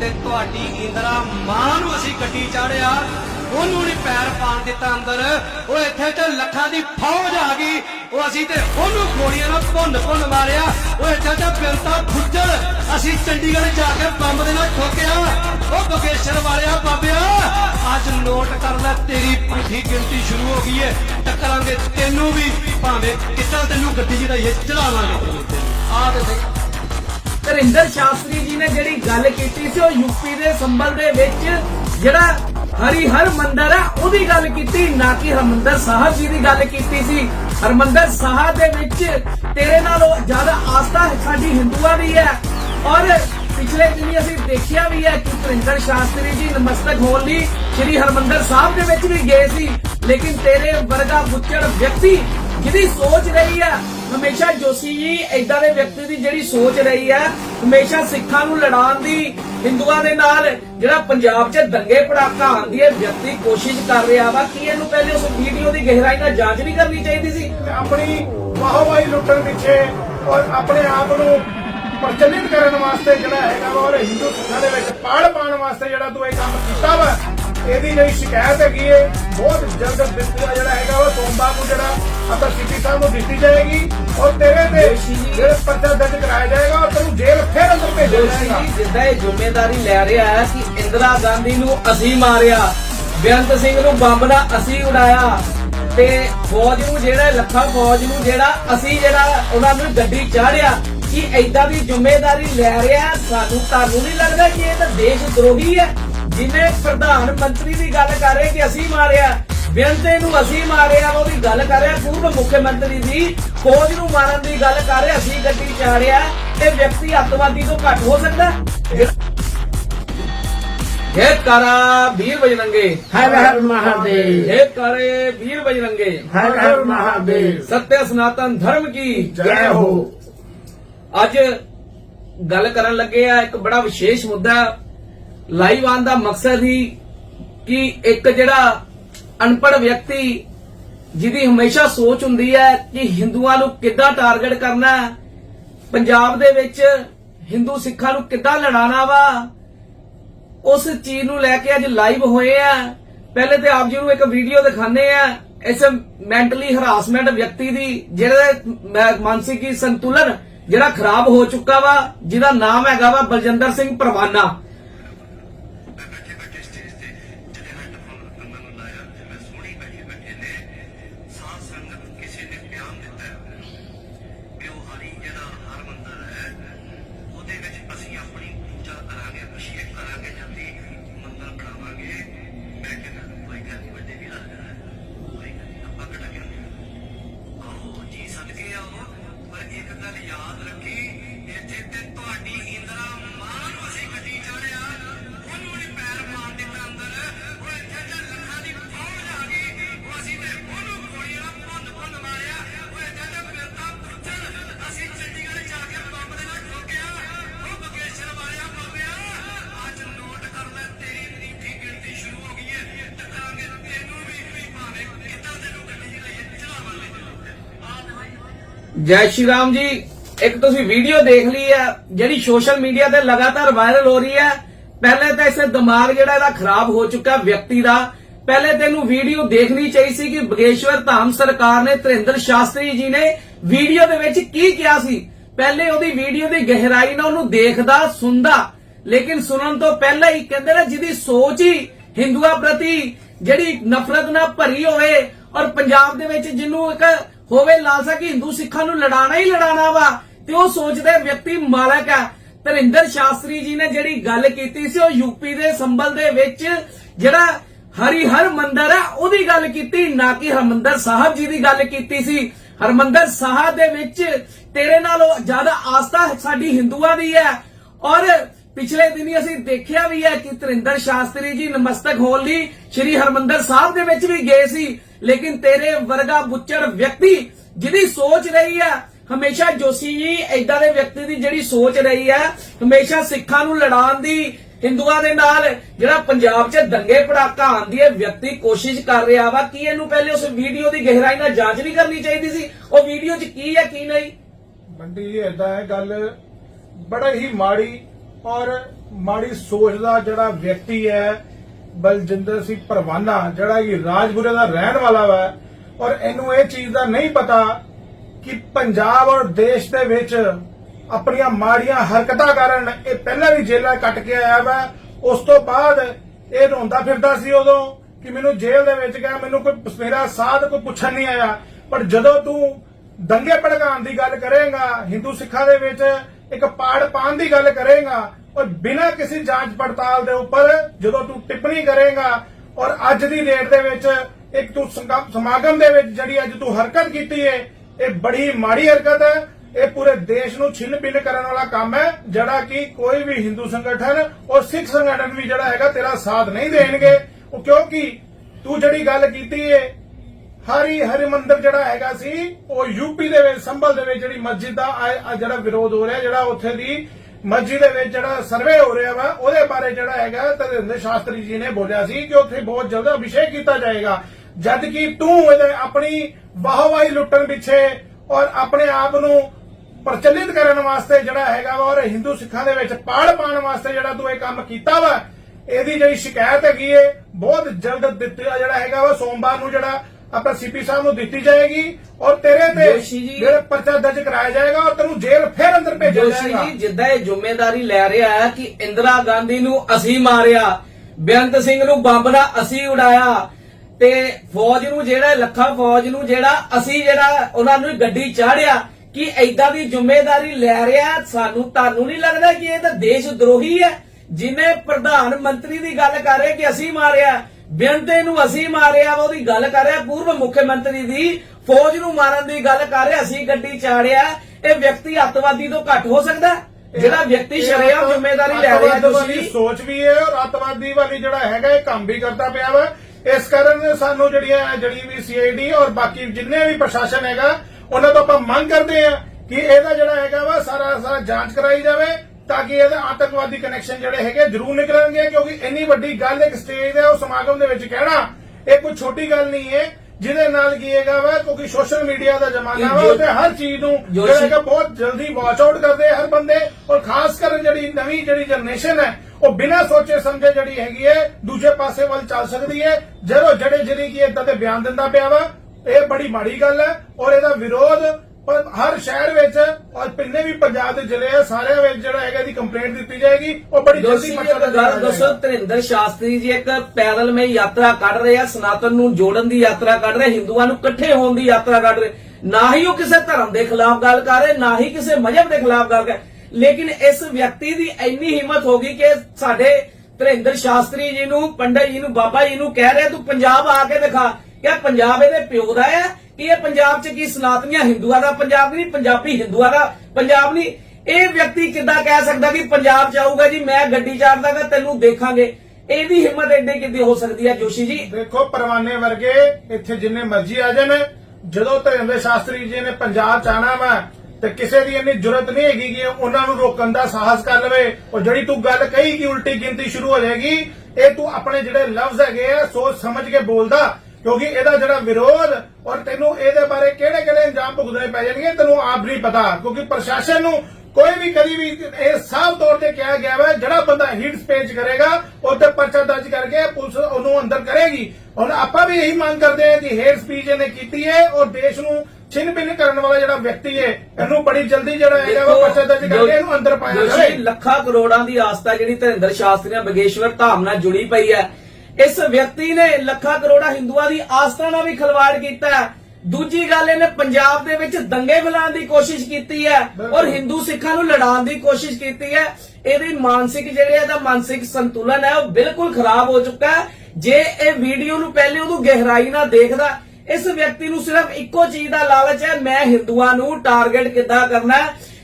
ਤੇ ਤੁਹਾਡੀ ਇੰਦਰਾ ਮਾਂ ਨੂੰ ਅਸੀਂ ਗੱਡੀ ਚਾੜਿਆ। ਉਹਨੂੰ ਨਹੀਂ ਪੈਰ ਪਾਣ ਦਿੱਤਾ ਅੰਦਰ। ਉਹ ਇੱਥੇ ਤੇ ਲੱਖਾਂ ਦੀ ਫੌਜ ਆ ਗਈ। ਉਹ ਅਸੀਂ ਤੇ ਉਹਨੂੰ ਗੋਲੀਆਂ ਨਾਲ ਭੁੰਨ ਭੁੰਨ ਮਾਰਿਆ। ਉਹ ਇੱਥੇ ਤੇ ਬਿਲਤਾ ਫੁੱਜਲ ਅਸੀਂ ਚੰਡੀਗੜ੍ਹ ਜਾ ਕੇ ਬੰਬ ਦੇ ਨਾਲ ਠੋਕਿਆ। ਉਹ ਬਗੇਸ਼ਰ ਵਾਲਿਆ, ਬਾਬਿਆ, ਅੱਜ ਨੋਟ ਕਰ ਲੈ, ਤੇਰੀ ਪੁੱਠੀ ਗਿਣਤੀ ਸ਼ੁਰੂ ਹੋ ਗਈ ਏ। ਟੱਕਰਾਂਗੇ ਤੈਨੂੰ ਵੀ। ਭਾਵੇਂ ਕਿੱਦਾਂ ਤੈਨੂੰ ਗੱਡੀ ਜਿਹੜਾ ਇਹ ਚੜਾਵਾਂਗੇ ਆ ਤੇ ਸਹੀ। ਧਰਿੰਦਰ ਸ਼ਾਸਤਰੀ ਜੀ ਨੇ ਜਿਹੜੀ ਗੱਲ ਕੀਤੀ ਸੀ, ਉਹ ਯੂਪੀ ਦੇ ਸੰਭਲ ਦੇ ਵਿੱਚ ਜਿਹੜਾ ਹਰੀ ਹਰ ਮੰਦਰ ਹੈ, ਉਹਦੀ ਗੱਲ ਕੀਤੀ, ਨਾ ਕਿ ਹਰਮੰਦਰ ਸਾਹਿਬ ਜੀ ਦੀ ਗੱਲ ਕੀਤੀ ਸੀ। ਹਰਮੰਦਰ ਸਾਹਿਬ ਦੇ ਵਿੱਚ ਤੇਰੇ ਨਾਲੋਂ ਜ਼ਿਆਦਾ ਆਸਥਾ ਸਾਡੀ ਹਿੰਦੂਆਂ ਦੀ ਹੈ। ਔਰ ਪਿਛਲੇ ਦਿਨੀ ਅਸੀਂ ਦੇਖਿਆ ਵੀ ਹੈ ਕਿ ਧਰਿੰਦਰ ਸ਼ਾਸਤਰੀ ਜੀ ਨਮਸਤਕ ਹੋਣ ਲਈ ਸ੍ਰੀ ਹਰਮੰਦਰ ਸਾਹਿਬ ਦੇ ਵਿੱਚ ਵੀ ਗਏ ਸੀ। ਲੇਕਿਨ ਤੇਰੇ ਵਰਗਾ ਬੁੱਚੜ ਵਿਅਕਤੀ ਜਿਹਦੀ ਸੋਚ ਰਹੀ ਹੈ ਹਮੇਸ਼ਾ ਜੋਸ਼ੀ ਜੀ, ਏਦਾਂ ਦੇ ਵਿਅਕਤੀ ਦੀ ਜਿਹੜੀ ਸੋਚ ਰਹੀ ਹੈ ਹਮੇਸ਼ਾ ਸਿੱਖਾਂ ਨੂੰ ਲੜਾਉਣ ਦੀ, ਹਿੰਦੂਆਂ ਦੇ ਨਾਲ ਜਿਹੜਾ ਪੰਜਾਬ 'ਚ ਦੰਗੇ ਪੜਾਕਾ ਆਉਣ ਦੀ ਵਿਅਕਤੀ ਕੋਸ਼ਿਸ਼ ਕਰ ਰਿਹਾ ਵਾ। ਕਿ ਇਹਨੂੰ ਪਹਿਲੇ ਉਸ ਵੀਡੀਓ ਦੀ ਗਹਿਰਾਈ ਨਾਲ ਜਾਂਚ ਨਹੀਂ ਕਰਨੀ ਚਾਹੀਦੀ ਸੀ? ਆਪਣੀ ਵਾਹਵਾਹੀ ਲੁੱਟਣ ਪਿੱਛੇ ਔਰ ਆਪਣੇ ਆਪ ਨੂੰ ਪ੍ਰਚਲਿਤ ਕਰਨ ਵਾਸਤੇ ਜਿਹੜਾ ਹੈਗਾ ਵਾ, ਔਰ ਹਿੰਦੂ ਸਿੱਖਾਂ ਦੇ ਵਿੱਚ ਪਾੜ ਪਾਉਣ ਵਾਸਤੇ ਜਿਹੜਾ ਤੂੰ ਇਹ ਕੰਮ ਕੀਤਾ ਵਾ ਇਹਦੀ ਜਿਹੜੀ ਸ਼ਿਕਾਇਤ ਹੈਗੀ ਏ ਬਹੁਤ ਜਲਦ ਦਿੱਤਾ ਜਿਹੜਾ ਹੈਗਾ ਵਾ ਸੋਮਵਾਰ ਨੂੰ ਜਿਹੜਾ ਅਤਰ ਸਿੱਧੀ ਸਾਹਿਬ ਨੂੰ ਦਿੱਤੀ ਜਾਏਗੀ ਔਰ ਤੇਰੇ ਤੇ ਜਿਹੜੇ ਪਰਚਾ ਦਰਜ ਕਰਾਇਆ ਜਾਏਗਾ ਔਰ ਤੈਨੂੰ ਜੇਲ੍ਹ ਫੇਰ ਅੰਦਰ ਭੇਜਿਆ ਜਾਏਗਾ। ਜਿੱਦਾਂ ਇਹ ਜ਼ਿੰਮੇਵਾਰੀ ਲੈ ਰਿਹਾ ਹੈ ਕਿ ਇੰਦਰਾ ਗਾਂਧੀ ਨੂੰ ਅਸੀਂ ਮਾਰਿਆ ਬੇਅੰਤ ਸਿੰਘ ਨੂੰ ਬੰਬ ਨਾਲ ਅਸੀਂ ਉਡਾਇਆ ਤੇ ਫੌਜ ਨੂੰ ਜਿਹੜਾ ਲੱਖਾਂ ਫੌਜ ਨੂੰ ਜਿਹੜਾ ਅਸੀਂ ਜਿਹੜਾ ਉਹਨਾਂ ਨੂੰ ਗੱਡੀ ਚਾੜਿਆ ਕਿ ਐਦਾਂ ਦੀ ਜ਼ਿੰਮੇਵਾਰੀ ਲੈ ਰਿਹਾ ਸਾਨੂੰ ਤੁਹਾਨੂੰ ਨਹੀਂ ਲੱਗਦਾ ਕਿ ਇਹ ਤਾਂ ਦੇਸ਼ ਦਰੋਹੀ ਹੈ? ਜਿਵੇਂ ਪ੍ਰਧਾਨ ਮੰਤਰੀ ਦੀ ਗੱਲ ਕਰ ਰਹੇ ਕਿ ਅਸੀਂ ਮਾਰਿਆ ਬੇਅੰਤੇ ਨੂੰ ਅਸੀਂ ਮਾਰਿਆ ਉਹਦੀ ਗੱਲ ਕਰ ਰਿਹਾ ਪੂਰਵ ਮੁੱਖ ਮੰਤਰੀ ਦੀ ਫੌਜ ਨੂੰ ਮਾਰਨ ਦੀ ਗੱਲ ਕਰ ਰਿਹਾ ਅਸੀਂ ਗੱਡੀ ਚਾੜਿਆ ਇਹ ਵਿਅਕਤੀ ਅੱਤਵਾਦੀ ਤੋਂ ਘੱਟ ਹੋ ਸਕਦਾ? ਹੈ ਇਹ ਕਰਾ ਵੀਰ ਬਜਰੰਗੇ। ਹਰ ਹਰ ਮਹਾਦੇਵ। ਇਹ ਕਰੇ ਵੀਰ ਬਜਰੰਗੇ। ਹਰ ਹਰ ਮਹਾਦੇਵ। ਸत्य ਸਨਾਤਨ ਧਰਮ ਕੀ? ਜੈ ਹੋ। ਅੱਜ ਗੱਲ ਕਰਨ ਲੱਗੇ ਆ ਇੱਕ ਬੜਾ ਵਿਸ਼ੇਸ਼ ਮੁੱਦਾ ਲਾਈਵ ਆਉਣ ਦਾ ਮਕਸਦ ਹੀ ਕਿ ਇੱਕ ਜਿਹੜਾ ਅਨਪੜ ਵਿਅਕਤੀ ਜਿਹਦੀ ਹਮੇਸ਼ਾ ਸੋਚ ਹੁੰਦੀ ਹੈ ਕਿ ਹਿੰਦੂਆਂ ਨੂੰ ਕਿੱਦਾਂ ਟਾਰਗੇਟ ਕਰਨਾ ਹੈ, ਪੰਜਾਬ ਦੇ ਵਿੱਚ ਹਿੰਦੂ ਸਿੱਖਾਂ ਨੂੰ ਕਿੱਦਾਂ ਲੜਾਣਾ ਵਾ, ਉਸ ਚੀਜ਼ ਨੂੰ ਲੈ ਕੇ ਅੱਜ ਲਾਈਵ ਹੋਏ ਆ। ਪਹਿਲੇ ਤੇ ਆਪ ਜੀ ਨੂੰ ਇੱਕ ਵੀਡੀਓ ਦਿਖਾਣੇ ਆ, ਇਸ ਮੈਂਟਲੀ ਹਰਾਸਮੈਂਟ ਵਿਅਕਤੀ ਦੀ ਜਿਹੜਾ ਮ- ਮਾਨਸਿਕੀ ਸੰਤੁਲਨ ਜਿਹੜਾ ਖਰਾਬ ਹੋ ਚੁੱਕਾ ਵਾ, ਜਿਹਦਾ ਨਾਮ ਹੈਗਾ ਵਾ ਬਲਜਿੰਦਰ ਸਿੰਘ ਪਰਵਾਨਾ। ਜੈ ਸ਼੍ਰੀ ਰਾਮ ਜੀ, ਇੱਕ ਤੁਸੀਂ ਵੀਡੀਓ ਦੇਖ ਲਈ ਹੈ, ਜਿਹੜੀ ਸੋਸ਼ਲ ਮੀਡੀਆ ਤੇ ਲਗਾਤਾਰ ਵਾਇਰਲ ਹੋ ਰਹੀ ਹੈ। ਪਹਿਲੇ ਤਾਂ ਇਸੇ ਦਿਮਾਗ ਜਿਹੜਾ ਇਹਦਾ ਖਰਾਬ ਹੋ ਚੁੱਕਾ ਵਿਅਕਤੀ ਦਾ। ਪਹਿਲੇ ਤੈਨੂੰ ਵੀਡੀਓ ਦੇਖਣੀ ਚਾਹੀ ਸੀ ਕਿ ਬਗੇਸ਼ਵਰ ਧਾਮ ਸਰਕਾਰ ਨੇ, ਤ੍ਰਿੰਦਰ ਸ਼ਾਸਤਰੀ ਜੀ ਨੇ ਵੀਡੀਓ ਦੇ ਵਿੱਚ ਕੀ ਕਿਹਾ ਸੀ? ਪਹਿਲੇ ਉਹਦੀ ਵੀਡੀਓ ਦੀ ਗਹਿਰਾਈ ਨਾਲ ਉਹਨੂੰ ਦੇਖਦਾ, ਸੁਣਦਾ। ਲੇਕਿਨ ਸੁਣਨ ਤੋਂ ਪਹਿਲਾਂ ਹੀ ਕਹਿੰਦੇ ਨੇ ਜਿਹਦੀ ਸੋਚ ਹੀ ਹਿੰਦੂਆਂ ਪ੍ਰਤੀ ਜਿਹੜੀ ਨਫ਼ਰਤ ਨਾਲ ਭਰੀ ਹੋਵੇ ਔਰ ਪੰਜਾਬ ਦੇ ਵਿੱਚ ਜਿਹਨੂੰ ਇੱਕ ਹੋਵੇ ਲਾਲਸਾ ਕਿ ਹਿੰਦੂ ਸਿੱਖਾਂ ਨੂੰ ਲੜਾਣਾ ਹੀ ਲੜਾਣਾ ਵਾ, ਤੇ ਉਹ ਸੋਚਦੇ ਵਿਅਕਤੀ ਮਾਲਕ ਆ। ਧਰਿੰਦਰ ਸ਼ਾਸਤਰੀ ਜੀ ਨੇ ਜਿਹੜੀ ਗੱਲ ਕੀਤੀ ਸੀ, ਉਹ ਯੂਪੀ ਦੇ ਸੰਭਲ ਦੇ ਵਿੱਚ ਜਿਹੜਾ ਹਰੀ ਹਰ ਮੰਦਰ ਹੈ ਉਹਦੀ ਗੱਲ ਕੀਤੀ, ਨਾ ਕਿ ਹਰਮੰਦਰ ਸਾਹਿਬ ਜੀ ਦੀ ਗੱਲ ਕੀਤੀ ਸੀ। ਹਰਮੰਦਰ ਸਾਹਿਬ ਦੇ ਵਿੱਚ ਤੇਰੇ ਨਾਲ ਜ਼ਿਆਦਾ ਆਸਥਾ ਸਾਡੀ ਹਿੰਦੂਆਂ ਦੀ ਹੈ। ਔਰ ਪਿਛਲੇ ਦਿਨੀ ਅਸੀਂ ਦੇਖਿਆ ਵੀ ਹੈ ਕਿ ਤ੍ਰਿੰਦਰ ਸ਼ਾਸਤਰੀ ਜੀ ਨਮਸਤਕ ਹੋਣ ਲਈ ਸ੍ਰੀ ਹਰਮੰਦਰ ਸਾਹਿਬ ਦੇ ਵਿੱਚ ਵੀ ਗਏ ਸੀ। ਲੇਕਿਨ ਤੇਰੇ ਵਰਗਾ ਬੁੱਚੜ ਵਿਅਕਤੀ ਜਿਹਦੀ ਸੋਚ ਰਹੀ ਹੈ, ਹਮੇਸ਼ਾ ਜੋਸ਼ੀ ਜੀ, ਏਦਾਂ ਦੇ ਵਿਅਕਤੀ ਦੀ ਜਿਹੜੀ ਸੋਚ ਰਹੀ ਹੈ, ਹਮੇਸ਼ਾ ਸਿੱਖਾਂ ਨੂੰ ਲੜਾਉਣ ਦੀ ਹਿੰਦੂਆਂ ਦੇ ਨਾਲ ਜਿਹੜਾ ਪੰਜਾਬ 'ਚ ਦੰਗੇ ਪੜਾਕਾ ਆਉਣ ਦੀ ਇਹ ਵਿਅਕਤੀ ਕੋਸ਼ਿਸ਼ ਕਰ ਰਿਹਾ ਵਾ। ਕਿ ਇਹਨੂੰ ਪਹਿਲੇ ਉਸ ਵੀਡੀਓ ਦੀ ਗਹਿਰਾਈ ਨਾਲ ਜਾਂਚ ਨਹੀਂ ਕਰਨੀ ਚਾਹੀਦੀ ਸੀ? ਉਹ ਵੀਡੀਓ 'ਚ ਕੀ ਹੈ, ਕੀ ਨਹੀਂ? ਮੰਡੀ ਏਦਾਂ ਹੈ ਗੱਲ ਬੜਾ ਹੀ ਮਾੜੀ ਔਰ ਮਾੜੀ ਸੋਚ ਦਾ ਜਿਹੜਾ ਵਿਅਕਤੀ ਹੈ, ਬਲਜਿੰਦਰ ਸਿੰਘ ਪਰਵਾਨਾ ਜਿਹੜਾ ਕਿ ਰਾਜਪੁਰੇ ਦਾ ਰਹਿਣ ਵਾਲਾ ਵਾ, ਔਰ ਇਹਨੂੰ ਇਹ ਚੀਜ਼ ਦਾ ਨਹੀਂ ਪਤਾ ਕਿ ਪੰਜਾਬ ਔਰ ਦੇਸ਼ ਦੇ ਵਿੱਚ ਆਪਣੀਆਂ ਮਾੜੀਆਂ ਹਰਕਤਾਂ ਕਾਰਨ, ਇਹ ਪਹਿਲਾਂ ਵੀ ਜੇਲ੍ਹਾਂ ਕੱਟ ਕੇ ਆਇਆ ਵਾ, ਉਸ ਤੋਂ ਬਾਅਦ ਇਹ ਰੋਂਦਾ ਫਿਰਦਾ ਸੀ ਉਦੋਂ ਕਿ ਮੈਨੂੰ ਜੇਲ੍ਹ ਦੇ ਵਿੱਚ ਗਿਆ, ਮੈਨੂੰ ਕੋਈ ਮੇਰਾ ਸਾਧ ਕੋਈ ਪੁੱਛਣ ਨਹੀਂ ਆਇਆ। ਪਰ ਜਦੋਂ ਤੂੰ ਦੰਗੇ ਭੜਕਾਉਣ ਦੀ ਗੱਲ ਕਰੇਗਾ, ਹਿੰਦੂ ਸਿੱਖਾਂ ਦੇ ਵਿੱਚ ਇੱਕ ਪਾੜ ਪਾਉਣ ਦੀ ਗੱਲ ਕਰੇਗਾ ਔਰ ਬਿਨਾਂ ਕਿਸੇ ਜਾਂਚ ਪੜਤਾਲ ਦੇ ਉੱਪਰ ਜਦੋਂ ਤੂੰ ਟਿੱਪਣੀ ਕਰੇਗਾ ਔਰ ਅੱਜ ਦੀ ਡੇਟ ਦੇ ਵਿੱਚ ਇੱਕ ਤੂੰ ਸਮਾਗਮ ਦੇ ਵਿੱਚ ਜਿਹੜੀ ਅੱਜ ਤੂੰ ਹਰਕਤ ਕੀਤੀ ਏ, ਇਹ ਬੜੀ ਮਾੜੀ ਹਰਕਤ ਹੈ। ਇਹ ਪੂਰੇ ਦੇਸ਼ ਨੂੰ ਛਿੱਲ ਬਿੱਲ ਕਰਨ ਵਾਲਾ ਕੰਮ ਹੈ, ਜਿਹੜਾ ਕਿ ਕੋਈ ਵੀ ਹਿੰਦੂ ਸੰਗਠਨ ਔਰ ਸਿੱਖ ਸੰਗਠਨ ਵੀ ਜਿਹੜਾ ਹੈਗਾ ਤੇਰਾ ਸਾਥ ਨਹੀਂ ਦੇਣਗੇ। ਉਹ ਕਿਉਂਕਿ ਤੂੰ ਜਿਹੜੀ ਗੱਲ ਕੀਤੀ ਏ ਹਰੀ ਹਰਿਮੰਦਰ ਜਿਹੜਾ ਹੈਗਾ ਸੀ, ਉਹ ਯੂਪੀ ਦੇ ਵਿੱਚ, ਸੰਭਲ ਦੇ ਵਿੱਚ ਜਿਹੜੀ ਮਸਜਿਦ ਦਾ ਜਿਹੜਾ ਵਿਰੋਧ ਹੋ ਰਿਹਾ, ਜਿਹੜਾ ਉੱਥੇ ਦੀ ਮਸਜਿਦ ਦੇ ਵਿੱਚ ਜਿਹੜਾ ਸਰਵੇ ਹੋ ਰਿਹਾ ਵਾ, ਉਹਦੇ ਬਾਰੇ ਜਿਹੜਾ ਹੈਗਾ ਤਰਿੰਦਰ ਸ਼ਾਸਤਰੀ ਜੀ ਨੇ ਬੋਲਿਆ ਸੀ ਕਿ ਉੱਥੇ ਬਹੁਤ ਜਲਦ ਅਭਿਸ਼ੇਕ ਕੀਤਾ ਜਾਏਗਾ। ਜਦ ਕਿ ਤੂੰ ਇਹਦੇ ਆਪਣੀ ਵਾਹਵਾਹੀ ਲੁੱਟਣ ਪਿੱਛੇ ਔਰ ਆਪਣੇ ਆਪ ਨੂੰ ਪ੍ਰਚਲਿਤ ਕਰਨ ਵਾਸਤੇ ਜਿਹੜਾ ਹੈਗਾ ਵਾ, ਔਰ ਹਿੰਦੂ ਸਿੱਖਾਂ ਦੇ ਵਿੱਚ ਪਾੜ ਪਾਉਣ ਵਾਸਤੇ ਜਿਹੜਾ ਤੂੰ ਇਹ ਕੰਮ ਕੀਤਾ ਵਾ, ਇਹਦੀ ਜਿਹੜੀ ਸ਼ਿਕਾਇਤ ਹੈਗੀ ਏ, ਬਹੁਤ ਜਲਦ ਦਿੱਤੀ ਜਿਹੜਾ ਹੈਗਾ ਵਾ, ਸੋਮਵਾਰ ਨੂੰ ਜਿਹੜਾ ਆਪਾਂ ਸੀਪੀ ਸਾਹਿਬ ਨੂੰ ਦਿੱਤੀ ਜਾਏਗੀ ਔਰ ਤੇਰੇ ਤੇ ਜੋਸ਼ੀ ਜੀ- ਜਿਹੜਾ ਪਰਚਾ ਦਰਜ ਕਰਾਇਆ ਜਾਏਗਾ ਔਰ ਤੈਨੂੰ ਜੇਲ੍ਹ ਫਿਰ ਅੰਦਰ ਭੇਜਿਆ ਜੋਸ਼ੀ ਜਾਏਗਾ। ਜੀ ਜਿੱਦਾਂ ਇਹ ਜ਼ਿੰਮੇਵਾਰੀ ਲੈ ਰਿਹਾ ਹੈ ਕਿ ਇੰਦਰਾ ਗਾਂਧੀ ਨੂੰ ਅਸੀਂ ਮਾਰਿਆ ਬੇਅੰਤ ਸਿੰਘ ਨੂੰ ਬੰਬ ਨਾਲ ਅਸੀਂ ਉਡਾਇਆ ਤੇ ਫੌਜ ਨੂੰ ਜਿਹੜਾ ਲੱਖਾਂ ਫੌਜ ਨੂੰ ਜਿਹੜਾ ਅਸੀਂ ਜਿਹੜਾ ਉਹਨਾਂ ਨੂੰ ਗੱਡੀ ਚਾੜਿਆ ਕਿ ਐਦਾਂ ਦੀ ਜ਼ਿੰਮੇਵਾਰੀ ਲੈ ਰਿਹਾ ਸਾਨੂੰ ਤੁਹਾਨੂੰ ਨਹੀਂ ਲੱਗਦਾ ਕਿ ਇਹ ਤਾਂ ਦੇਸ਼ ਦਰੋਹੀ ਹੈ ਜਿਨੇ ਪ੍ਰਧਾਨ ਮੰਤਰੀ ਦੀ ਗੱਲ ਕਰ ਰਿਹਾ ਕਿ ਅਸੀਂ ਮਾਰਿਆ ਬੇਅੰਤੇ ਨੂੰ ਅਸੀਂ ਮਾਰਿਆ ਵਾ ਉਹਦੀ ਗੱਲ ਕਰ ਰਿਹਾ ਪੂਰਵ ਮੁੱਖ ਮੰਤਰੀ ਦੀ ਫੌਜ ਨੂੰ ਮਾਰਨ ਦੀ ਗੱਲ ਕਰ ਰਿਹਾ ਅਸੀਂ ਗੱਡੀ ਚਾੜਿਆ ਇਹ ਵਿਅਕਤੀ ਅੱਤਵਾਦੀ ਤੋਂ ਘੱਟ ਹੋ ਸਕਦਾ? ਜਿਹੜਾ ਵਿਅਕਤੀ ਸ਼ਰੇਆਮ ਜ਼ਿੰਮੇਵਾਰੀ ਲੈ ਰਿਹਾ ਵਾਲੀ ਸੋਚ ਵੀ ਹੈ ਔਰ ਅੱਤਵਾਦੀ ਵਾਲੀ ਜਿਹੜਾ ਹੈਗਾ ਇਹ ਕੰਮ ਵੀ ਕਰਦਾ ਪਿਆ ਵਾ। ਇਸ ਕਾਰਨ ਸਾਨੂੰ ਜਿਹੜੀਆਂ ਜਿਹੜੀ ਵੀ ਸੀਆਈਡੀ ਔਰ ਬਾਕੀ ਜਿੰਨੇ ਵੀ ਪ੍ਰਸ਼ਾਸਨ ਹੈਗਾ ਉਹਨਾਂ ਤੋਂ ਆਪਾਂ ਮੰਗ ਕਰਦੇ ਆ ਕਿ ਇਹਦਾ ਜਿਹੜਾ ਹੈਗਾ ਵਾ ਸਾਰਾ ਸਾਰਾ ਜਾਂਚ ਕਰਾਈ ਜਾਵੇ। ਤਾਂ ਕਿ ਇਹਦੇ ਆਤੰਕਵਾਦੀ ਕਨੈਕਸ਼ਨ ਜਿਹੜੇ ਹੈਗੇ ਜ਼ਰੂਰ ਨਿਕਲਣਗੇ ਕਿਉਂਕਿ ਇੰਨੀ ਵੱਡੀ ਗੱਲ ਇੱਕ ਸਟੇਜ ਦੇ ਉਹ ਸਮਾਗਮ ਦੇ ਵਿੱਚ ਕਹਿਣਾ ਇਹ ਕੋਈ ਛੋਟੀ ਗੱਲ ਨਹੀਂ ਹੈ ਜਿਹਦੇ ਨਾਲ ਕੀ ਹੈਗਾ ਵਾ ਕਿਉਂਕਿ ਸੋਸ਼ਲ ਮੀਡੀਆ ਦਾ ਜ਼ਮਾਨਾ ਵਾ ਉੱਤੇ ਹਰ ਚੀਜ਼ ਨੂੰ ਜਿਹੜਾ ਹੈਗਾ ਬਹੁਤ ਜਲਦੀ ਵਾਚ ਆਊਟ ਕਰਦੇ ਹਰ ਬੰਦੇ ਔਰ ਖਾਸ ਕਰ ਜਿਹੜੀ ਨਵੀਂ ਜਿਹੜੀ ਜਨਰੇਸ਼ਨ ਹੈ ਉਹ ਬਿਨਾਂ ਸੋਚੇ ਸਮਝੇ ਜਿਹੜੀ ਹੈਗੀ ਹੈ ਦੂਜੇ ਪਾਸੇ ਵੱਲ ਚੱਲ ਸਕਦੀ ਹੈ ਜਦੋਂ ਜੜੇ ਜਿਹੜੀ ਕੀ ਇਦਾਂ ਦੇ ਬਿਆਨ ਦਿੰਦਾ ਪਿਆ ਵਾ ਇਹ ਬੜੀ ਮਾੜੀ ਗੱਲ ਹੈ ਔਰ ਇਹਦਾ ਵਿਰੋਧ ਪਰ ਹਰ ਸ਼ਹਿਰ ਵਿੱਚ ਔਰ ਪਿੰਨੇ ਵੀ ਪੰਜਾਬ ਦੇ ਜ਼ਿਲ੍ਹੇ ਆ ਸਾਰਿਆਂ ਵਿੱਚ ਜਿਹੜਾ ਹੈਗਾ ਇਹਦੀ ਕੰਪਲੇਂਟ ਦਿੱਤੀ ਜਾਏਗੀ ਉਹ ਬੜੀ ਜਲਦੀ ਦਰਜ ਗੱਲ ਦੱਸੋ। ਤਰਿੰਦਰ ਸ਼ਾਸਤਰੀ ਜੀ ਇੱਕ ਪੈਦਲ ਮੇ ਯਾਤਰਾ ਕੱਢ ਰਹੇ ਆ ਸਨਾਤਨ ਨੂੰ ਜੋੜਨ ਦੀ ਯਾਤਰਾ ਕੱਢ ਰਹੇ ਹਿੰਦੂਆਂ ਨੂੰ ਇਕੱਠੇ ਹੋਣ ਦੀ ਯਾਤਰਾ ਕੱਢ ਰਹੇ ਨਾ ਹੀ ਉਹ ਕਿਸੇ ਧਰਮ ਦੇ ਖਿਲਾਫ ਗੱਲ ਕਰ ਰਹੇ ਨਾ ਹੀ ਕਿਸੇ ਮਜ਼ਹਬ ਦੇ ਖਿਲਾਫ ਗੱਲ ਕਰ ਲੇਕਿਨ ਇਸ ਵਿਅਕਤੀ ਦੀ ਇੰਨੀ ਹਿੰਮਤ ਹੋ ਗਈ ਕਿ ਸਾਡੇ ਤਰਿੰਦਰ ਸ਼ਾਸਤਰੀ ਜੀ ਨੂੰ ਪੰਡਤ ਜੀ ਨੂੰ ਬਾਬਾ ਜੀ ਨੂੰ ਕਹਿ ਰਿਹਾ ਤੂੰ ਪੰਜਾਬ ਆ ਕੇ ਦਿਖਾ ਕਿ ਪੰਜਾਬ ਇਹਦੇ ਪਿਓ ਦਾ ਹੈ ਕਿ ਇਹ ਪੰਜਾਬ 'ਚ ਕੀ ਸਨਾਤਨੀਆਂ ਹਿੰਦੂਆਂ ਦਾ, ਪੰਜਾਬ ਨਹੀਂ, ਪੰਜਾਬੀ ਹਿੰਦੂਆਂ ਦਾ, ਪੰਜਾਬ ਨਹੀਂ। ਇਹ ਵਿਅਕਤੀ ਕਿੱਦਾਂ ਕਹਿ ਸਕਦਾ ਕਿ ਪੰਜਾਬ ਜਾਊਗਾ ਜੀ, ਮੈਂ ਗੱਡੀ ਚਾੜਦਾਗਾ, ਤੈਨੂੰ ਦੇਖਾਂਗੇ। ਇਹਦੀ ਹਿੰਮਤ ਐਡੀ ਕਿੱਦੀ ਹੋ ਸਕਦੀ ਹੈ ਜੋਸ਼ੀ ਜੀ? ਦੇਖੋ, ਪਰਵਾਨੇ ਵਰਗੇ ਇੱਥੇ ਜਿੰਨੇ ਮਰਜ਼ੀ ਆ ਜਾਣ, ਜਦੋਂ ਧਰਮੇ ਸ਼ਾਸਤਰੀ ਜੀ ਨੇ ਪੰਜਾਬ ਚ ਆਣਾ ਵਾ, ਤੇ ਕਿਸੇ ਦੀ ਇੰਨੀ ਜੁਰਤ ਨਹੀਂ ਹੈਗੀ ਕਿ ਉਹਨਾਂ ਨੂੰ ਰੋਕਣ ਦਾ ਸਾਹਸ ਕਰ ਲਵੇ, ਉਹ ਜਿਹੜੀ ਤੂੰ ਗੱਲ ਕਹੀ ਕਿ ਉਲਟੀ ਗਿਣਤੀ ਸ਼ੁਰੂ ਹੋ ਜਾਏਗੀ, ਇਹ ਤੂੰ ਆਪਣੇ ਜਿਹੜੇ ਲਫ਼ਜ਼ ਹੈਗੇ ਆ, ਸੋਚ ਸਮਝ ਕੇ ਬੋਲਦਾ ਕਿਉਂਕਿ ਇਹਦਾ ਜਿਹੜਾ ਵਿਰੋਧ ਔਰ ਤੈਨੂੰ ਇਹਦੇ ਬਾਰੇ ਕਿਹੜੇ ਕਿਹੜੇ ਇੰਜਾਮ ਭੁਗਤਣੇ ਪੈ ਜਾਣਗੇ ਤੈਨੂੰ ਆਪ ਨਹੀਂ ਪਤਾ। ਕਿਉਂਕਿ ਪ੍ਰਸ਼ਾਸਨ ਨੂੰ ਕੋਈ ਵੀ ਕਦੀ ਵੀ ਇਹ ਸਾਫ਼ ਤੌਰ ਤੇ ਕਿਹਾ ਗਿਆ ਹੈ ਜਿਹੜਾ ਬੰਦਾ ਹਿੱਟ ਸਪੇਚ ਕਰੇਗਾ ਉਹ ਤੇ ਪਰਚਾ ਦਰਜ ਕਰਕੇ ਪੁਲਿਸ ਉਹਨੂੰ ਅੰਦਰ ਕਰੇਗੀ। ਹੁਣ ਆਪਾਂ ਵੀ ਇਹੀ ਮੰਗ ਕਰਦੇ ਹਾਂ ਕਿ ਹੇਟ ਸਪੀਚ ਇਹਨੇ ਕੀਤੀ ਹੈ ਔਰ ਦੇਸ਼ ਨੂੰ ਛਿਨ ਬਿਨ ਕਰਨ ਵਾਲਾ ਜਿਹੜਾ ਵਿਅਕਤੀ ਹੈ ਇਹਨੂੰ ਬੜੀ ਜਲਦੀ ਜਿਹੜਾ ਹੈਗਾ ਉਹ ਪਰਚਾ ਦਰਜ ਕਰਕੇ ਇਹਨੂੰ ਅੰਦਰ ਪਾਇਆ ਜਾਵੇ। ਲੱਖਾਂ ਕਰੋੜਾਂ ਦੀ ਆਸਥਾ ਜਿਹੜੀ ਧਰਿੰਦਰ ਸ਼ਾਸਤਰੀਆਂ ਬਗੇਸ਼ਵਰ ਧਾਮ ਨਾਲ ਜੁੜੀ ਪਈ ਹੈ। ਇਸ ਵਿਅਕਤੀ ਨੇ ਲੱਖਾਂ ਕਰੋੜਾਂ ਹਿੰਦੂਆਂ ਦੀ ਆਸਥਾ ਨਾਲ ਵੀ ਖਿਲਵਾੜ ਕੀਤਾ ਹੈ। ਦੂਜੀ ਗੱਲ ਇਹਨੇ ਪੰਜਾਬ ਦੇ ਵਿੱਚ ਦੰਗੇ ਫੈਲਾਉਣ ਦੀ ਕੋਸ਼ਿਸ਼ ਕੀਤੀ ਹੈ ਔਰ ਹਿੰਦੂ ਸਿੱਖਾਂ ਨੂੰ ਲੜਾਉਣ ਦੀ ਕੋਸ਼ਿਸ਼ ਕੀਤੀ ਹੈ। ਇਹਦੀ ਮਾਨਸਿਕ ਜਿਹੜੇ ਇਹਦਾ ਮਾਨਸਿਕ ਸੰਤੁਲਨ ਹੈ ਉਹ ਬਿਲਕੁਲ ਖਰਾਬ ਹੋ ਚੁੱਕਾ ਹੈ। ਜੇ ਇਹ ਵੀਡੀਓ ਨੂੰ ਪਹਿਲੇ ਉਹਨੂੰ ਗਹਿਰਾਈ ਨਾਲ ਦੇਖਦਾ ਇਸ ਵਿਅਕਤੀ ਨੂੰ ਸਿਰਫ ਇੱਕੋ ਚੀਜ਼ ਦਾ ਲਾਲਚ ਹੈ ਮੈਂ ਹਿੰਦੂਆਂ ਨੂੰ ਟਾਰਗੇਟ ਕਿੱਦਾਂ ਕਰਨਾ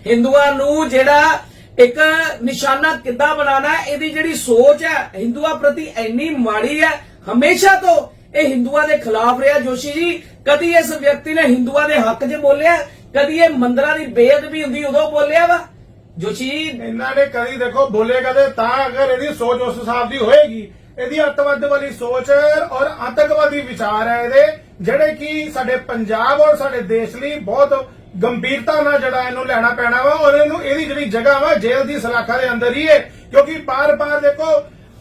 ਹਿੰਦੂਆਂ ਨੂੰ ਜਿਹੜਾ ਇੱਕ ਨਿਸ਼ਾਨਾ ਕਿੱਦਾਂ ਬਣਾਉਣਾ ਇਹਦੀ ਜਿਹੜੀ ਸੋਚ ਹੈ, ਹਿੰਦੂਆਂ ਪ੍ਰਤੀ ਇੰਨੀ ਮਾੜੀ ਹੈ, ਹਮੇਸ਼ਾ ਤੋਂ ਇਹ ਹਿੰਦੂਆਂ ਦੇ ਖਿਲਾਫ ਰਿਹਾ ਜੋਸ਼ੀ ਜੀ। ਕਦੀ ਇਸ ਵਿਅਕਤੀ ਨੇ ਹਿੰਦੂਆਂ ਦੇ ਹੱਕ 'ਚ ਬੋਲਿਆ? ਕਦੀ ਇਹ ਮੰਦਰਾਂ ਦੀ ਬੇਅਦਬੀ ਹੁੰਦੀ ਉਦੋਂ ਬੋਲਿਆ ਵਾ? ਜੋਸ਼ੀ ਜੀ, ਇਹਨਾਂ ਨੇ ਕਦੀ ਦੇਖੋ ਬੋਲੇ ਕਦੇ, ਤਾਂ ਅਗਰ ਇਹਦੀ ਸੋਚ ਉਸ ਹਿਸਾਬ ਦੀ ਹੋਏਗੀ, ਇਹਦੀ ਅੱਤਵਾਦ ਵਾਲੀ ਸੋਚ ਔਰ ਆਤੰਕਵਾਦੀ ਵਿਚਾਰ ਹੈ ਇਹਦੇ, ਜਿਹੜੇ ਕਿ ਸਾਡੇ ਪੰਜਾਬ ਔਰ ਸਾਡੇ ਦੇਸ਼ ਲਈ ਬਹੁਤ ਗੰਭੀਰਤਾ ਨਾਲ ਜਿਹੜਾ ਇਹਨੂੰ ਲੈਣਾ ਪੈਣਾ ਵਾ ਔਰ ਇਹਨੂੰ ਇਹਦੀ ਜਿਹੜੀ ਜਗ੍ਹਾ ਵਾ ਜੇਲ੍ਹ ਦੀ ਸਲਾਖਾ ਦੇ ਅੰਦਰ ਹੀ ਹੈ ਕਿਉਂਕਿ ਬਾਰ-ਬਾਰ ਦੇਖੋ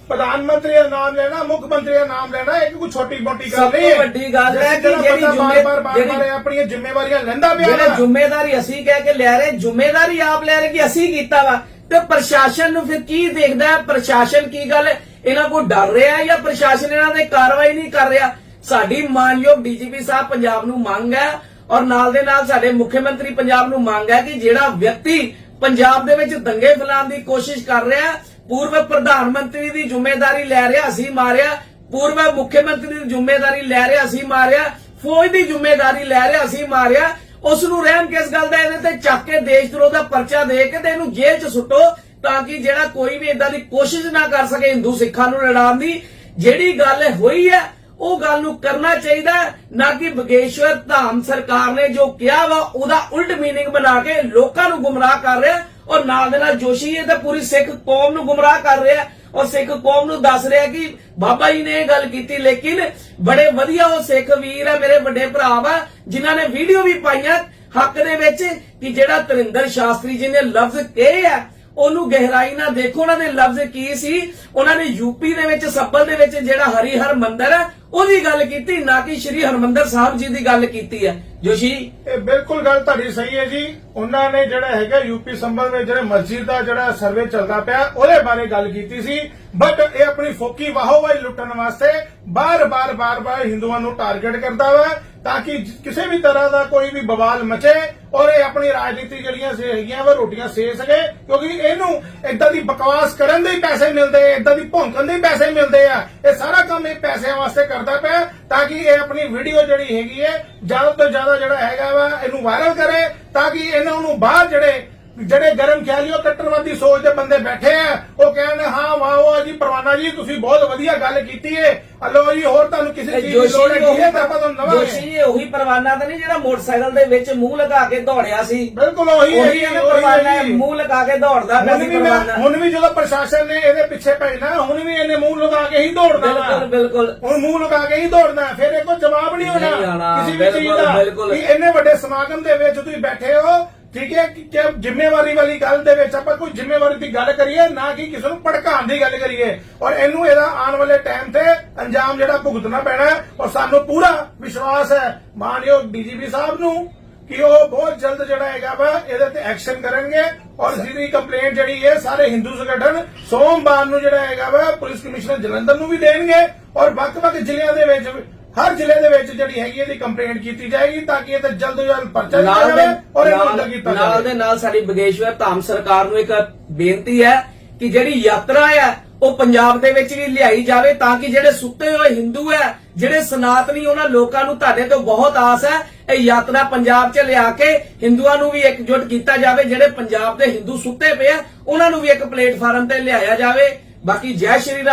ਪ੍ਰਧਾਨ ਮੰਤਰੀ ਦਾ ਨਾਮ ਲੈਣਾ ਮੁੱਖ ਮੰਤਰੀ ਦਾ ਨਾਮ ਲੈਣਾ ਇੱਕ ਕੋਈ ਛੋਟੀ ਮੋਟੀ ਗੱਲ ਨਹੀਂ ਹੈ। ਵੱਡੀ ਗੱਲ ਹੈ ਕਿ ਜਿਹੜਾ ਜਿਹੜੀ ਬੰਦਾ ਜ਼ਿੰਮੇ- ਬਾਰ-ਬਾਰ ਬਾਰ-ਬਾਰ ਜਿਹੜੀ- ਆਪਣੀਆਂ ਜ਼ਿੰਮੇਵਾਰੀਆਂ ਲੈਂਦਾ ਪਿਆ ਜਿਹੜੇ ਜ਼ਿੰਮੇਵਾਰੀ ਅਸੀਂ ਕਹਿ ਕੇ ਲੈ ਰਹੇ ਜ਼ਿੰਮੇਵਾਰੀ ਆਪ ਲੈ ਰਹੇ ਕਿ ਅਸੀਂ ਕੀਤਾ ਵਾ। ਤੇ ਪ੍ਰਸ਼ਾਸਨ ਨੂੰ ਫਿਰ ਕੀ ਦੇਖਦਾ ਹੈ? ਪ੍ਰਸ਼ਾਸਨ ਕੀ ਗੱਲ? ਇਹਨਾਂ ਕੋਲ ਡਰ ਰਿਹਾ ਹੈ ਜਾਂ ਪ੍ਰਸ਼ਾਸਨ ਇਹਨਾਂ ਦੇ ਕਾਰਵਾਈ ਨਹੀਂ ਕਰ ਰਿਹਾ? ਸਾਡੀ ਮਾਨਯੋਗ ਡੀਜੀਪੀ ਸਾਹਿਬ ਪੰਜਾਬ ਨੂੰ ਮੰਗ ਹੈ ਔਰ ਨਾਲ ਦੇ ਨਾਲ ਸਾਡੇ ਮੁੱਖ ਮੰਤਰੀ ਪੰਜਾਬ ਨੂੰ ਮੰਗ ਹੈ ਕਿ ਜਿਹੜਾ ਵਿਅਕਤੀ ਪੰਜਾਬ ਦੇ ਵਿੱਚ ਦੰਗੇ ਫੈਲਾਉਣ ਦੀ ਕੋਸ਼ਿਸ਼ ਕਰ ਰਿਹਾ ਪੂਰਵ ਪ੍ਰਧਾਨ ਮੰਤਰੀ ਦੀ ਜ਼ਿੰਮੇਵਾਰੀ ਲੈ ਰਿਹਾ, ਅਸੀਂ ਮਾਰਿਆ। ਪੂਰਵ ਮੁੱਖ ਮੰਤਰੀ ਦੀ ਜ਼ਿੰਮੇਵਾਰੀ ਲੈ ਰਿਹਾ, ਅਸੀਂ ਮਾਰਿਆ। ਫੌਜ ਦੀ ਜ਼ਿੰਮੇਵਾਰੀ ਲੈ ਰਿਹਾ, ਅਸੀਂ ਮਾਰਿਆ। ਉਸ ਨੂੰ ਰਹਿਮ ਕਿਸ ਗੱਲ ਦਾ ਇਹਦੇ ਤੇ ਚੱਕ ਕੇ ਦੇਸ਼ ਵਿਰੋਧ ਦਾ ਪਰਚਾ ਦੇ ਕੇ ਤੇ ਇਹਨੂੰ ਜੇਲ੍ਹ 'ਚ ਸੁੱਟੋ ਤਾਂ ਕਿ ਜਿਹੜਾ ਕੋਈ ਵੀ ਇਦਾਂ ਦੀ ਕੋਸ਼ਿਸ਼ ਨਾ ਕਰ ਸਕੇ ਹਿੰਦੂ ਸਿੱਖਾਂ ਨੂੰ ਲੜਾਉਣ ਦੀ। ਜਿਹੜੀ ਗੱਲ ਹੋਈ ਹੈ ਉਹ ਗੱਲ ਨੂੰ ਕਰਨਾ ਚਾਹੀਦਾ ਨਾ ਕਿ ਬਗੇਸ਼ਵਰ ਧਾਮ ਸਰਕਾਰ ਨੇ ਜੋ ਕਿਹਾ ਵਾ, ਉਹਦਾ ਉਲਟ ਮੀਨਿੰਗ ਬਣਾ ਕੇ ਲੋਕਾਂ ਨੂੰ ਗੁੰਮਰਾਹ ਕਰ ਰਿਹਾ ਔਰ ਨਾਲ ਦੇ ਨਾਲ ਜੋਸ਼ੀ ਇਹ ਤਾਂ ਪੂਰੀ ਸਿੱਖ ਕੌਮ ਨੂੰ ਗੁੰਮਰਾਹ ਕਰ ਰਿਹਾ ਔਰ ਸਿੱਖ ਕੌਮ ਨੂੰ ਦੱਸ ਰਿਹਾ ਕਿ ਬਾਬਾ ਜੀ ਨੇ ਇਹ ਗੱਲ ਕੀਤੀ, ਲੇਕਿਨ ਬੜੇ ਵਧੀਆ ਉਹ ਸਿੱਖ ਵੀਰ ਆ, ਮੇਰੇ ਵੱਡੇ ਭਰਾ ਵਾ, ਜਿਨ੍ਹਾਂ ਨੇ ਵੀਡੀਓ ਵੀ ਪਾਈਆਂ ਹੱਕ ਦੇ ਵਿੱਚ ਕਿ ਜਿਹੜਾ ਤਰਿੰਦਰ ਸ਼ਾਸਤਰੀ ਜੀ ਨੇ ਲਫ਼ਜ਼ ਕਹੇ ਆ, ਉਹਨੂੰ ਗਹਿਰਾਈ ਨਾਲ ਦੇਖੋ, ਉਹਨਾਂ ਦੇ ਲਫ਼ਜ਼ ਕੀ ਸੀ? ਉਹਨਾਂ ਨੇ ਯੂਪੀ ਦੇ ਵਿੱਚ, ਸੱਬਲ ਦੇ ਵਿੱਚ ਜਿਹੜਾ ਹਰੀਹਰ ਮੰਦਿਰ ਹੈ ਉਹਦੀ ਗੱਲ ਕੀਤੀ, ਨਾ ਕਿ ਸ਼੍ਰੀ ਹਰਮੰਦਰ ਸਾਹਿਬ ਜੀ ਦੀ ਗੱਲ ਕੀਤੀ ਹੈ। ਜੋਸ਼ੀ? ਇਹ ਬਿਲਕੁਲ ਗੱਲ ਤੁਹਾਡੀ ਸਹੀ ਹੈ ਜੀ। ਉਹਨਾਂ ਨੇ ਜਿਹੜਾ ਹੈਗਾ ਯੂਪੀ ਸੰਬੰਧ ਵਿੱਚ ਜਿਹੜੇ ਮਸਜਿਦ ਦਾ ਜਿਹੜਾ ਸਰਵੇ ਚੱਲਦਾ ਪਿਆ, ਉਹਦੇ ਬਾਰੇ ਗੱਲ ਕੀਤੀ ਸੀ। ਬਟ ਇਹ ਆਪਣੀ ਫੋਕੀ ਵਾਹੋਵਾਈ ਲੁੱਟਣ ਵਾਸਤੇ ਬਾਰ-ਬਾਰ ਬਾਰ-ਬਾਰ ਹਿੰਦੂਆਂ ਨੂੰ ਟਾਰਗੇਟ ਕਰਦਾ ਵਾ, ਤਾਂ ਕਿ ਕਿਸੇ ਵੀ ਤਰ੍ਹਾਂ ਦਾ ਕੋਈ ਵੀ ਬਵਾਲ ਮਚੇ ਔਰ ਇਹ ਆਪਣੀ ਰਾਜਨੀਤੀ ਜਿਹੜੀਆਂ ਸੇ ਹੈਗੀਆਂ ਵਾ, ਰੋਟੀਆਂ ਸੇ ਸਕੇ। ਕਿਉਂਕਿ ਇਹਨੂੰ ਇਦਾਂ ਦੀ ਬਕਵਾਸ ਕਰਨ ਦੇ ਪੈਸੇ ਮਿਲਦੇ ਇਦਾਂ ਦੀ ਭੌਂਕਣ ਦੇ ਪੈਸੇ ਮਿਲਦੇ ਆ। ਇਹ ਸਾਰਾ ਕੰਮ ਇਹ ਪੈਸਿਆਂ ਵਾਸਤੇ ਕਰ ਕਰਦਾ ਪਿਆ ਤਾਂ ਕਿ ਇਹ ਆਪਣੀ ਵੀਡੀਓ ਜਿਹੜੀ ਹੈਗੀ ਹੈ ਜ਼ਿਆਦਾ ਤੋਂ ਜ਼ਿਆਦਾ ਜਿਹੜਾ ਹੈਗਾ ਵਾ ਇਹਨੂੰ ਵਾਇਰਲ ਕਰੇ ਤਾਂ ਕਿ ਇਹਨਾਂ ਨੂੰ ਬਾਹਰ ਜਿਹੜੇ ਜਿਹੜੇ ਗਰਮ ਖਿਆਲੀਓ ਕੱਟਰਵਾਦੀ ਸੋਚ ਦੇ ਬੰਦੇ ਬੈਠੇ ਆ ਉਹ ਕਹਿਣ ਹਾਂ ਵਾਹ ਵਾਹ ਜੀ ਪਰਵਾਨਾ ਜੀ ਤੁਸੀਂ ਬਹੁਤ ਵਧੀਆ ਗੱਲ ਕੀਤੀ ਏ। ਹਲੋ ਜੀ ਹੋਰ ਤੁਹਾਨੂੰ ਕਿਸੇ ਚੀਜ਼ ਦੀ ਜੋਸ਼ੀ ਲੋੜ ਜੀ ਹੈ ਤਾਂ ਆਪਾਂ ਤੁਹਾਨੂੰ ਜੋਸ਼ੀ ਦਵਾਂਗੇ ਜੀ ਉਹੀ ਪਰਵਾਨਾ ਤਾਂ ਨਹੀਂ ਜਿਹੜਾ ਮੋਟਰਸਾਈਕਲ ਦੇ ਵਿੱਚ ਮੂੰਹ ਲਗਾ ਕੇ ਦੌੜਿਆ ਸੀ। ਬਿਲਕੁਲ ਉਹੀ ਹੈ ਇਹਨੇ ਪਰਵਾਨਾ। ਮੂੰਹ ਲਗਾ ਕੇ ਦੌੜਦਾ ਪਿਆ ਸੀ ਪਰਵਾਨਾ। ਹੁਣ ਵੀ ਜਦੋਂ ਪ੍ਰਸ਼ਾਸਨ ਨੇ ਇਹਦੇ ਪਿੱਛੇ ਭੇਜਣਾ ਹੁਣ ਵੀ ਇਹਨੇ ਮੂੰਹ ਲਗਾ ਕੇ ਹੀ ਦੌੜਨਾ। ਬਿਲਕੁਲ ਬਿਲਕੁਲ। ਹੁਣ ਮੂੰਹ ਲਗਾ ਕੇ ਹੀ ਦੌੜਨਾ ਫਿਰ ਇਹ ਕੋਈ ਜਵਾਬ ਨਹੀਂ ਨਹੀਂ ਹੋਣਾ ਕਿਸੇ ਵੀ ਚੀਜ਼ ਦਾ। ਇੰਨੇ ਵੱਡੇ ਸਮਾਗਮ ਦੇ ਵਿੱਚ ਤੁਸੀਂ ਬੈਠੇ ਹੋ ਠੀਕ ਹੈ ਕਿ ਕਿ ਜ਼ਿੰਮੇਵਾਰੀ ਵਾਲੀ ਗੱਲ ਦੇ ਵਿੱਚ ਆਪਾਂ ਕੋਈ ਜ਼ਿੰਮੇਵਾਰੀ ਦੀ ਗੱਲ ਕਰੀਏ ਨਾ ਕਿ ਕਿਸੇ ਨੂੰ ਭੜਕਾਉਣ ਦੀ ਗੱਲ ਕਰੀਏ। ਔਰ ਇਹਨੂੰ ਇਹਦਾ ਆਉਣ ਵਾਲੇ ਟਾਈਮ ਤੇ ਅੰਜਾਮ ਜਿਹੜਾ ਭੁਗਤਣਾ ਪੈਣਾ ਹੈ ਔਰ ਸਾਨੂੰ ਪੂਰਾ ਵਿਸ਼ਵਾਸ ਹੈ। ਮਾਨਯੋਗ ਡੀਜੀਪੀ ਸਾਹਿਬ ਨੂੰ ਕਿ ਉਹ ਬਹੁਤ ਜਲਦ ਜਿਹੜਾ ਹੈਗਾ ਵਾ ਇਹਦੇ ਤੇ ਐਕਸ਼ਨ ਕਰਨਗੇ। ਔਰ ਜਿਹਦੀ ਕੰਪਲੇਂਟ ਜਿਹੜੀ ਹੈ ਸਾਰੇ ਹਿੰਦੂ ਸੰਗਠਨ ਸੋਮਵਾਰ ਨੂੰ ਜਿਹੜਾ ਹੈਗਾ ਵਾ ਪੁਲਿਸ ਕਮਿਸ਼ਨਰ ਜਲੰਧਰ ਨੂੰ ਵੀ ਦੇਣਗੇ। ਔਰ ਵੱਖ-ਵੱਖ ਜ਼ਿਲ੍ਹਿਆਂ ਦੇ ਵਿੱਚ ਹਰ ਜ਼ਿਲ੍ਹੇ ਦੇ ਵਿੱਚ ਜਿਹੜੀ ਹੈਗੀ ਇਹਦੀ ਕੰਪਲੇਂਟ ਕੀਤੀ ਜਾਏਗੀ ਤਾਂ ਕਿ ਇਹ ਤੇ ਜਲਦ ਤੋਂ ਜਲਦ ਪਰਚਾ ਦਿੱਤਾ ਨਾਲ ਜਾਵੇ ਔਰ ਇਹਨੂੰ ਨਾਲ- ਅੰਦਰ ਕੀਤਾ ਨਾਲ ਜਾਵੇ। ਦੇ ਨਾਲ ਸਾਡੀ ਬਗੇਸ਼ਵਰ ਧਾਮ ਸਰਕਾਰ ਨੂੰ ਇੱਕ ਬੇਨਤੀ ਹੈ ਕਿ ਜਿਹੜੀ ਯਾਤਰਾ ਹੈ ਉਹ ਪੰਜਾਬ ਦੇ ਵਿੱਚ ਵੀ ਲਿਆਈ ਜਾਵੇ ਤਾਂ ਕਿ ਜਿਹੜੇ ਸੁੱਤੇ ਹੋਏ ਹਿੰਦੂ ਹੈ ਜਿਹੜੇ ਸਨਾਤਨੀ ਉਹਨਾਂ ਲੋਕਾਂ ਨੂੰ ਤੁਹਾਡੇ ਤੋਂ ਬਹੁਤ ਆਸ ਹੈ ਇਹ ਯਾਤਰਾ ਪੰਜਾਬ 'ਚ ਲਿਆ ਕੇ ਹਿੰਦੂਆਂ ਨੂੰ ਵੀ ਇਕਜੁੱਟ ਕੀਤਾ ਜਾਵੇ ਜਿਹੜੇ ਪੰਜਾਬ ਦੇ ਹਿੰਦੂ ਸੁੱਤੇ ਪਏ ਆ ਉਹਨਾਂ ਨੂੰ ਵੀ ਇੱਕ ਪਲੇਟਫਾਰਮ ਤੇ ਲਿਆਇਆ ਜਾਵੇ। ਬਾਕੀ ਜੈ ਸ਼੍ਰੀ ਰਾਮ।